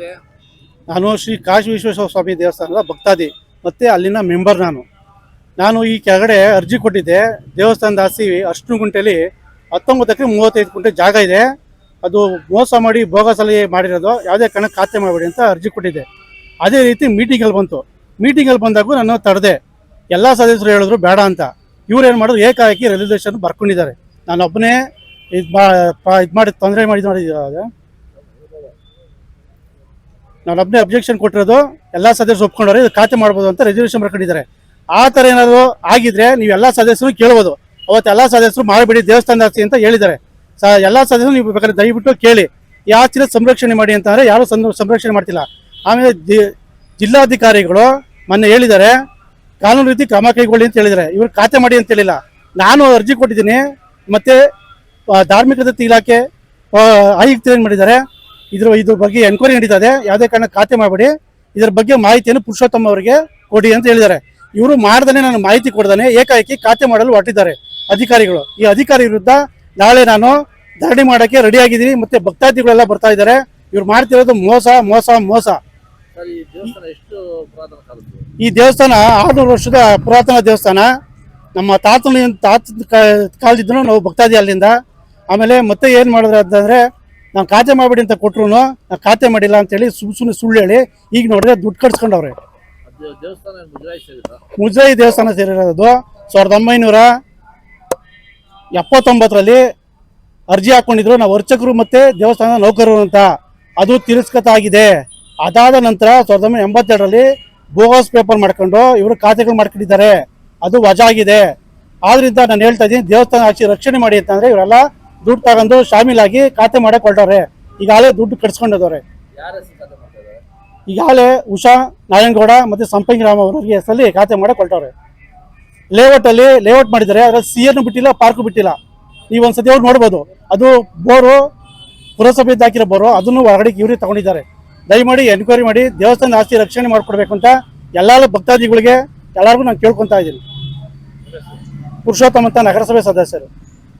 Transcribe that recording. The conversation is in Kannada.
ಏನಿದೆ ನಾನು ಶ್ರೀ ಕಾಶಿ ವಿಶ್ವೇಶ್ವರ ಸ್ವಾಮಿ ದೇವಸ್ಥಾನದ ಭಕ್ತಾದಿ, ಮತ್ತು ಅಲ್ಲಿನ ಮೆಂಬರ್ ನಾನು. ನಾನು ಈ ಕೆಳಗಡೆ ಅರ್ಜಿ ಕೊಟ್ಟಿದ್ದೆ, ದೇವಸ್ಥಾನದ ಆಸ್ತಿ ಅಷ್ಟು ಗುಂಟೆಯಲ್ಲಿ ಹತ್ತೊಂಬತ್ತಕ್ಕೆ ಮೂವತ್ತೈದು ಗುಂಟೆ ಜಾಗ ಇದೆ. ಅದು ಮೋಸ ಮಾಡಿ ಬೋಗಸಲಿ ಮಾಡಿರೋದು, ಯಾವುದೇ ಕಾರಣಕ್ಕೆ ಖಾತೆ ಮಾಡಬೇಡಿ ಅಂತ ಅರ್ಜಿ ಕೊಟ್ಟಿದ್ದೆ. ಅದೇ ರೀತಿ ಮೀಟಿಂಗಲ್ಲಿ ಬಂತು. ಮೀಟಿಂಗಲ್ಲಿ ಬಂದಾಗೂ ನಾನು ತಡೆದೆ, ಎಲ್ಲ ಸದಸ್ಯರು ಹೇಳಿದ್ರು ಬೇಡ ಅಂತ. ಇವ್ರು ಏನು ಮಾಡಿದ್ರು, ಏಕಾಏಕಿ ರೆಸಲ್ಯೂಷನ್ ಬರ್ಕೊಂಡಿದ್ದಾರೆ. ನಾನು ಇದು ಮಾ ಇದು ಮಾಡಿ, ತೊಂದರೆ ಮಾಡಿ ಮಾಡಿದಾಗ ನಾನು ಒಬ್ಬನೇ ಅಬ್ಜೆಕ್ಷನ್ ಕೊಟ್ಟಿರೋದು, ಎಲ್ಲ ಸದಸ್ಯರು ಒಪ್ಕೊಂಡವ್ರೆ, ಇದು ಖಾತೆ ಮಾಡ್ಬೋದು ಅಂತ ರೆಸಲ್ಯೂಷನ್ ಮಾಡ್ಕೊಂಡಿದ್ದಾರೆ ಆ ಥರ ಏನಾದರೂ ಆಗಿದ್ರೆ ನೀವು ಎಲ್ಲ ಸದಸ್ಯರು ಕೇಳ್ಬೋದು. ಅವತ್ತು ಎಲ್ಲ ಸದಸ್ಯರು ಮಾಡಬೇಡಿ ದೇವಸ್ಥಾನದ ಆಸ್ತಿ ಅಂತ ಹೇಳಿದ್ದಾರೆ. ಸ, ಎಲ್ಲ ಸದಸ್ಯರು ನೀವು ಬೇಕಾದ್ರೆ ದಯವಿಟ್ಟು ಕೇಳಿ. ಈ ಆಸ್ತಿನ ಸಂರಕ್ಷಣೆ ಮಾಡಿ ಅಂತಂದರೆ ಯಾರು ಸಂರಕ್ಷಣೆ ಮಾಡ್ತಿಲ್ಲ. ಆಮೇಲೆ ಜಿಲ್ಲಾಧಿಕಾರಿಗಳು ಮೊನ್ನೆ ಹೇಳಿದ್ದಾರೆ, ಕಾನೂನು ರೀತಿ ಕ್ರಮ ಕೈಗೊಳ್ಳಿ ಅಂತ ಹೇಳಿದ್ದಾರೆ. ಇವರು ಖಾತೆ ಮಾಡಿ ಅಂತ ಹೇಳಿಲ್ಲ. ನಾನು ಅರ್ಜಿ ಕೊಟ್ಟಿದ್ದೀನಿ, ಮತ್ತು ಧಾರ್ಮಿಕ ದತ್ತಿ ಇಲಾಖೆ ಆಯುಕ್ತ ಏನು ಮಾಡಿದ್ದಾರೆ ಇದ್ರ ಇದ್ರ ಬಗ್ಗೆ ಎನ್ಕ್ವೈರಿ ನಡೀತಾ ಇದೆ ಯಾವುದೇ ಕಾರಣ ಖಾತೆ ಮಾಡಬೇಡಿ. ಇದ್ರ ಬಗ್ಗೆ ಮಾಹಿತಿಯನ್ನು ಪುರುಷೋತ್ತಮ ಅವರಿಗೆ ಕೊಡಿ ಅಂತ ಹೇಳಿದ್ದಾರೆ. ಇವರು ಮಾಡ್ದೇ ನಾನು ಮಾಹಿತಿ ಕೊಡ್ದಾನೆ. ಏಕಾಏಕಿ ಖಾತೆ ಮಾಡಲು ಹೊರಟಿದ್ದಾರೆ ಅಧಿಕಾರಿಗಳು. ಈ ಅಧಿಕಾರಿ ವಿರುದ್ಧ ನಾಳೆ ನಾನು ಧರಣಿ ಮಾಡೋಕ್ಕೆ ರೆಡಿ ಆಗಿದ್ದೀನಿ. ಮತ್ತೆ ಭಕ್ತಾದಿಗಳೆಲ್ಲ ಬರ್ತಾ ಇದ್ದಾರೆ. ಇವ್ರು ಮಾಡ್ತಿರೋದು ಮೋಸ ಮೋಸ ಮೋಸ. ಈ ದೇವಸ್ಥಾನ ಈ ಆರುನೂರು ವರ್ಷದ ಪುರಾತನ ದೇವಸ್ಥಾನ. ನಮ್ಮ ತಾತನ ತಾತ ಕಾಲದಿದ್ದನು ನಾವು ಭಕ್ತಾದಿ ಅಲ್ಲಿಂದ. ಆಮೇಲೆ ಮತ್ತೆ ಏನು ಮಾಡಿದ್ರೆ ಅಂತಂದರೆ ನಾವು ಖಾತೆ ಮಾಡಬೇಡಿ ಅಂತ ಕೊಟ್ರು ನಾ ಖಾತೆ ಮಾಡಿಲ್ಲ ಅಂತೇಳಿ ಸುಮ್ ಸುಮ್ಮನೆ ಸುಳ್ಳು ಹೇಳಿ, ಈಗ ನೋಡಿದ್ರೆ ದುಡ್ಡು ಕಟ್ಸ್ಕೊಂಡವ್ರೆ. ಮುಜರಾಯಿ ದೇವಸ್ಥಾನ ಸೇರಿರೋದು ಸಾವಿರದ ಒಂಬೈನೂರ ಎಪ್ಪತ್ತೊಂಬತ್ತರಲ್ಲಿ ಅರ್ಜಿ ಹಾಕೊಂಡಿದ್ರು. ನಾವು ಅರ್ಚಕರು ಮತ್ತೆ ದೇವಸ್ಥಾನದ ನೌಕರರು ಅಂತ. ಅದು ತಿರಸ್ಕೃತ ಆಗಿದೆ ಅದಾದ ನಂತರ ಸಾವಿರದ ಒಂಬೈನೂರ ಎಂಬತ್ತೆರಡರಲ್ಲಿ ಬೋಗಸ್ ಪೇಪರ್ ಮಾಡ್ಕೊಂಡು ಇವರು ಖಾತೆಗಳು ಮಾಡ್ಕೊಂಡಿದ್ದಾರೆ. ಅದು ವಜಾ ಆಗಿದೆ. ಆದ್ರಿಂದ ನಾನು ಹೇಳ್ತಾ ಇದ್ದೀನಿ, ದೇವಸ್ಥಾನ ಆಚೆ ರಕ್ಷಣೆ ಮಾಡಿ ಅಂತಂದ್ರೆ ಇವರೆಲ್ಲ ದುಡ್ಡು ತಗೊಂಡು ಶಾಮೀಲಾಗಿ ಖಾತೆ ಮಾಡಕ್ ಹೊರಟವ್ರೆ. ಈಗಾಗಲೇ ದುಡ್ಡು ಇದ್ದಾರೆ ಈಗಾಗಲೇ ಉಷಾ, ನಾರಾಯಣಗೌಡ ಮತ್ತೆ ಸಂಪಂಗಿ ರಾಮ ಅವರಿಗೆ ಹೆಸರಲ್ಲಿ ಖಾತೆ ಮಾಡಕ್ ಹೊರಟವ್ರೆ. ಲೇಔಟ್ ಅಲ್ಲಿ ಲೇಔಟ್ ಮಾಡಿದ್ದಾರೆ. ಅದರಲ್ಲಿ ಸಿ ಅನ್ನು ಬಿಟ್ಟಿಲ್ಲ ಪಾರ್ಕ್ ಬಿಟ್ಟಿಲ್ಲ. ನೀವು ಒಂದ್ಸತಿ ಅವ್ರು ನೋಡ್ಬೋದು. ಅದು ಬೋರು, ಪುರಸಭೆ ಹಾಕಿರೋ ಬೋರು, ಅದನ್ನು ಹೊರಗಡೆ ಇವ್ರಿಗೆ ತಗೊಂಡಿದ್ದಾರೆ. ದಯಮಾಡಿ ಎನ್ಕ್ವೈರಿ ಮಾಡಿ ದೇವಸ್ಥಾನ ಆಸ್ತಿ ರಕ್ಷಣೆ ಮಾಡ್ಕೊಡ್ಬೇಕು ಅಂತ ಎಲ್ಲ ಭಕ್ತಾದಿಗಳಿಗೆ ಎಲ್ಲರಿಗೂ ನಾನು ಕೇಳ್ಕೊತಾ ಇದ್ದೀನಿ. ಪುರುಷೋತ್ತಮ ಅಂತ ನಗರಸಭೆ ಸದಸ್ಯರು.